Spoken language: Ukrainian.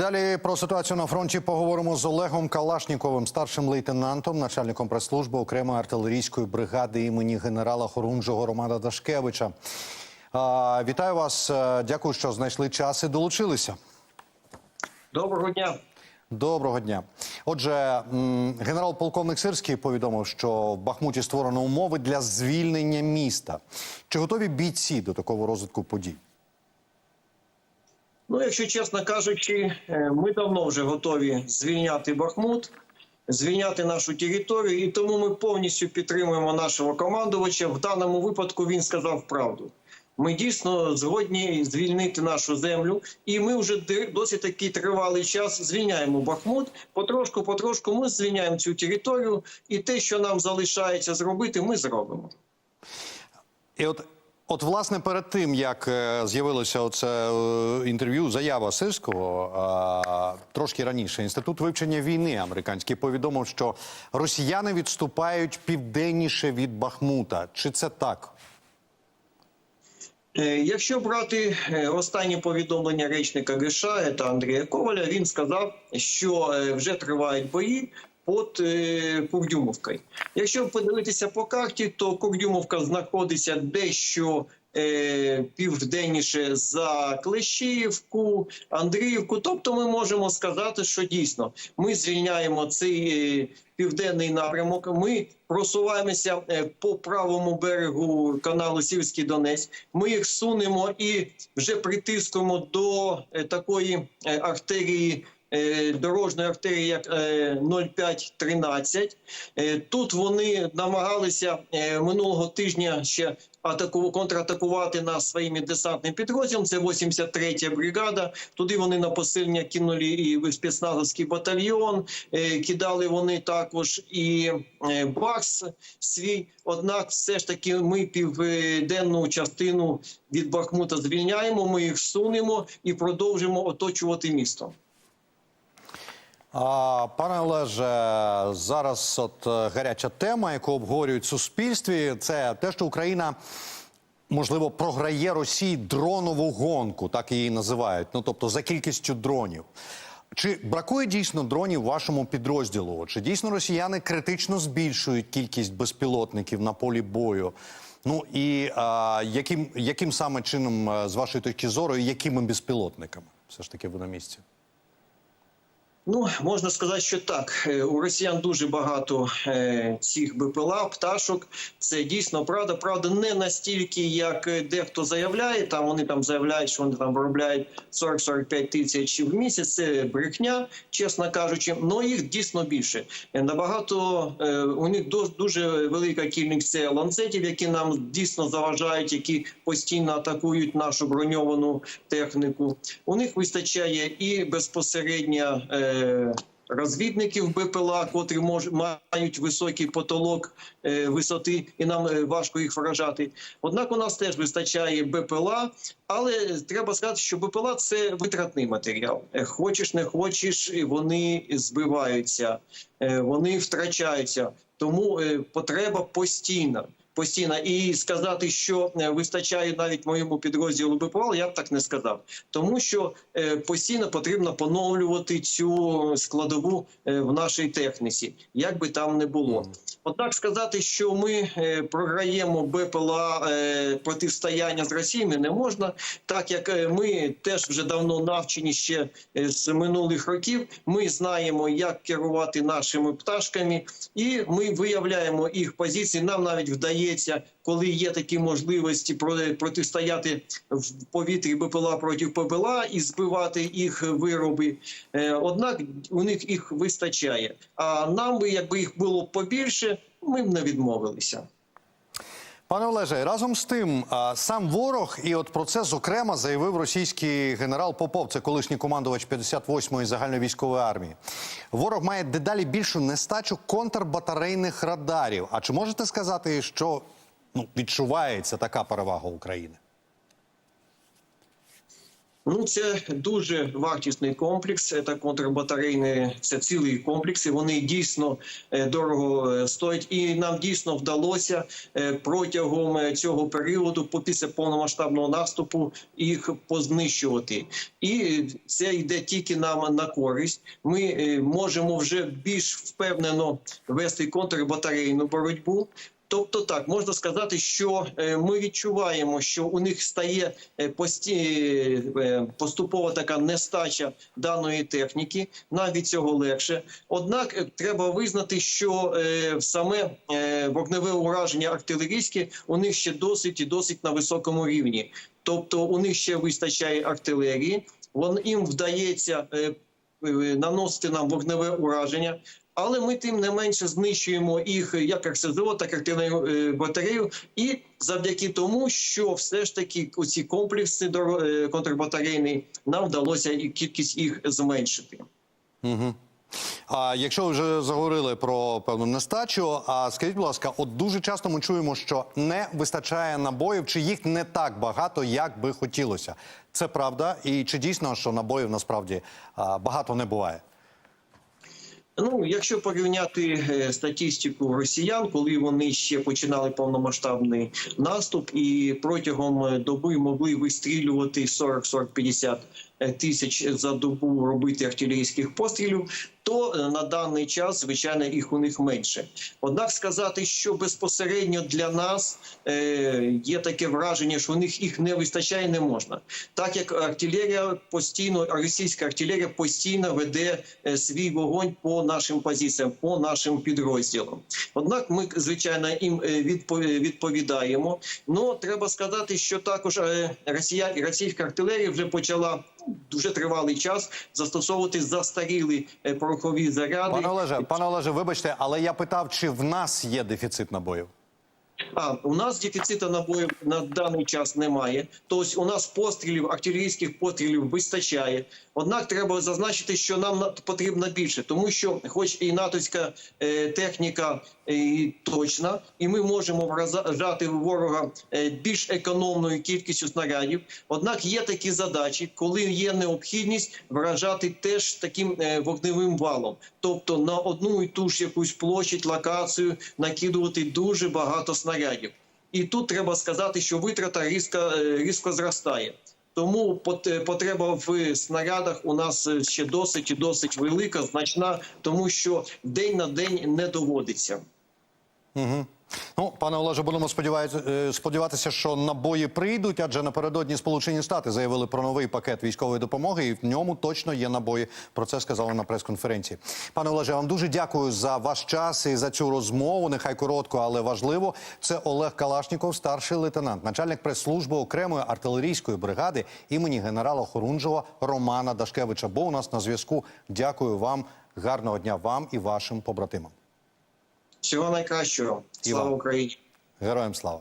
далі про ситуацію на фронті поговоримо з Олегом Калашніковим, старшим лейтенантом, начальником прес-служби окремої артилерійської бригади імені генерала Хорунжого Романа Дашкевича. А, вітаю вас. е, Дякую, що знайшли час і долучилися. Доброго дня. Доброго дня. Отже, генерал-полковник Сирський повідомив, що в Бахмуті створено умови для звільнення міста. Чи готові бійці до такого розвитку подій? Ну, якщо чесно кажучи, е, ми давно вже готові звільняти Бахмут, звільняти нашу територію, і тому ми повністю підтримуємо нашого командувача. В даному випадку він сказав правду. Ми дійсно згодні звільнити нашу землю, і ми вже досить такий тривалий час звільняємо Бахмут. Потрошку, потрошку ми звільняємо цю територію, і те, що нам залишається зробити, ми зробимо. І от, от, власне, перед тим як е, з'явилося оце е, інтерв'ю, заява Сирського, трошки раніше інститут вивчення війни американський повідомив, що росіяни відступають південніше від Бахмута. Чи це так? Е, Якщо брати останні повідомлення речника ГШ, це Андрія Коваля, він сказав, що вже тривають бої під е, Курдюмовкою. Якщо подивитися по карті, то Курдюмовка знаходиться дещо е, південніше за Клещіївку, Андріївку. Тобто, ми можемо сказати, що дійсно ми звільняємо цей е, південний напрямок. Ми просуваємося е, по правому берегу каналу Сільський Донець. Ми їх сунемо і вже притискуємо до е, такої е, артерії. Е, Дорожньої артерії як е, 0513. Е, Тут вони намагалися е, минулого тижня ще атаку контратакувати нас своїми десантним підрозділом. Це 83-я бригада. Туди вони на посилення кинули і спецназовський батальйон. Е, Кидали вони також і е, Бакс свій. Однак, все ж таки, ми південну частину від Бахмута звільняємо. Ми їх сунемо і продовжимо оточувати місто. Пане Олеже, зараз от е, гаряча тема, яку обговорюють в суспільстві, це те, що Україна можливо програє Росії дронову гонку, так її називають. Ну тобто за кількістю дронів. Чи бракує дійсно дронів вашому підрозділу? Чи дійсно росіяни критично збільшують кількість безпілотників на полі бою? Ну і а, яким, яким саме чином, е, з вашої точки зору, і якими безпілотниками? Все ж таки ви на місці? Ну, можна сказати, що так. Е, У росіян дуже багато е, цих БПЛА, пташок. Це дійсно правда. Правда, не настільки, як е, дехто заявляє. Там вони там заявляють, що вони там виробляють 40-45 тисяч в місяць. Це брехня, чесно кажучи. але їх дійсно більше. Набагато у них дуже велика кількість ланцетів, які нам дійсно заважають, які постійно атакують нашу броньовану техніку. У них вистачає і безпосередньо. Е, Розвідників БПЛА, котрі мож, мають високий потолок е, висоти, і нам е, важко їх вражати. Однак у нас теж вистачає БПЛА, але треба сказати, що БПЛА це витратний матеріал. Хочеш, не хочеш, вони збиваються, вони втрачаються. Тому потреба постійна. Постійно і сказати, що е, вистачає навіть моєму підрозділу БПЛА, я б так не сказав, тому що е, постійно потрібно поновлювати цю складову е, в нашій техніці, як би там не було. Однак сказати, що ми е, програємо БПЛА е, протистояння з Росіями не можна, так як е, ми теж вже давно навчені ще з минулих років. Ми знаємо, як керувати нашими пташками, і ми виявляємо їх позиції. Нам навіть вдається, коли є такі можливості протистояти в повітрі БПЛА проти ПБЛА і збивати їх вироби. Е, Однак у них їх вистачає. А нам би, якби їх було побільше, ми б не відмовилися. Пане Олеже, разом з тим, сам ворог, і от про це зокрема заявив російський генерал Попов, це колишній командувач 58-ї загальновійськової армії. Ворог має дедалі більшу нестачу контрбатарейних радарів. А чи можете сказати, що ну, відчувається така перевага України? Ну, це дуже вартісний комплекс. Це контрбатарейний, це цілий комплекс. І вони дійсно е, дорого е, стоять. І нам дійсно вдалося е, протягом цього періоду, після повномасштабного наступу, їх познищувати. І це йде тільки нам на користь. Ми можемо вже більш впевнено вести контрбатарейну боротьбу. Тобто, так можна сказати, що е, ми відчуваємо, що у них стає е, пості... е, поступова така нестача даної техніки. Нам від цього легше. Однак треба визнати, що саме вогневе ураження артилерійське у них ще досить і досить на високому рівні. Тобто, у них ще вистачає артилерії. Вон їм вдається наносити нам вогневе ураження. Але ми тим не менше знищуємо їх як РСЗО, так і артилерію е, батарею. І завдяки тому, що все ж таки оці комплекси е, контрбатарейні нам вдалося і кількість їх зменшити. Угу. А якщо ви вже заговорили про певну нестачу, а скажіть, будь ласка, от дуже часто ми чуємо, що не вистачає набоїв, чи їх не так багато, як би хотілося. Це правда, і чи дійсно, що набоїв насправді багато не буває? Ну, якщо порівняти е, статистику росіян, коли вони ще починали повномасштабний наступ, і протягом е, доби могли вистрілювати 40-40-50 тисяч за добу робити артилерійських пострілів, то е, на даний час, звичайно, їх у них менше. Однак сказати, що безпосередньо для нас е, є таке враження, що у них їх не вистачає, не можна. Так як артилерія постійно, російська артилерія постійно веде е, свій вогонь по нашим позиціям, по нашим підрозділам. Однак ми, звичайно, їм е, відповідаємо. Ну треба сказати, що також е, росія, російська артилерія вже почала дуже тривалий час застосовувати застарілі е, порохові заряди. Пане Олеже, пане Олеже, вибачте, але я питав, чи в нас є дефіцит набоїв? А у нас дефіциту набоїв на даний час немає. Тобто у нас пострілів, артилерійських пострілів вистачає. Однак треба зазначити, що нам потрібно більше, тому що, хоч і натовська е, техніка е, точна, і ми можемо вражати ворога е, більш економною кількістю снарядів. Однак є такі задачі, коли є необхідність вражати теж таким вогневим валом, тобто на одну і ту ж якусь площадь, локацію накидувати дуже багато снарядів. І тут треба сказати, що витрата різко, е, різко зростає. Тому пот- потреба в снарядах у нас е, ще досить і досить велика, значна, тому що день на день не доводиться. Угу. Ну, пане Олеже, будемо е, сподіватися, що набої прийдуть, адже напередодні Сполучені Штати заявили про новий пакет військової допомоги, і в ньому точно є набої. Про це сказали на прес-конференції. Пане Олеже, вам дуже дякую за ваш час і за цю розмову. Нехай коротко, але важливо. Це Олег Калашніков, старший лейтенант, начальник прес-служби окремої артилерійської бригади імені генерала Хорунжого Романа Дашкевича. Бо у нас на зв'язку. Дякую вам. Гарного дня вам і вашим побратимам. Всього найкращого. Слава. Україні! Героям слава.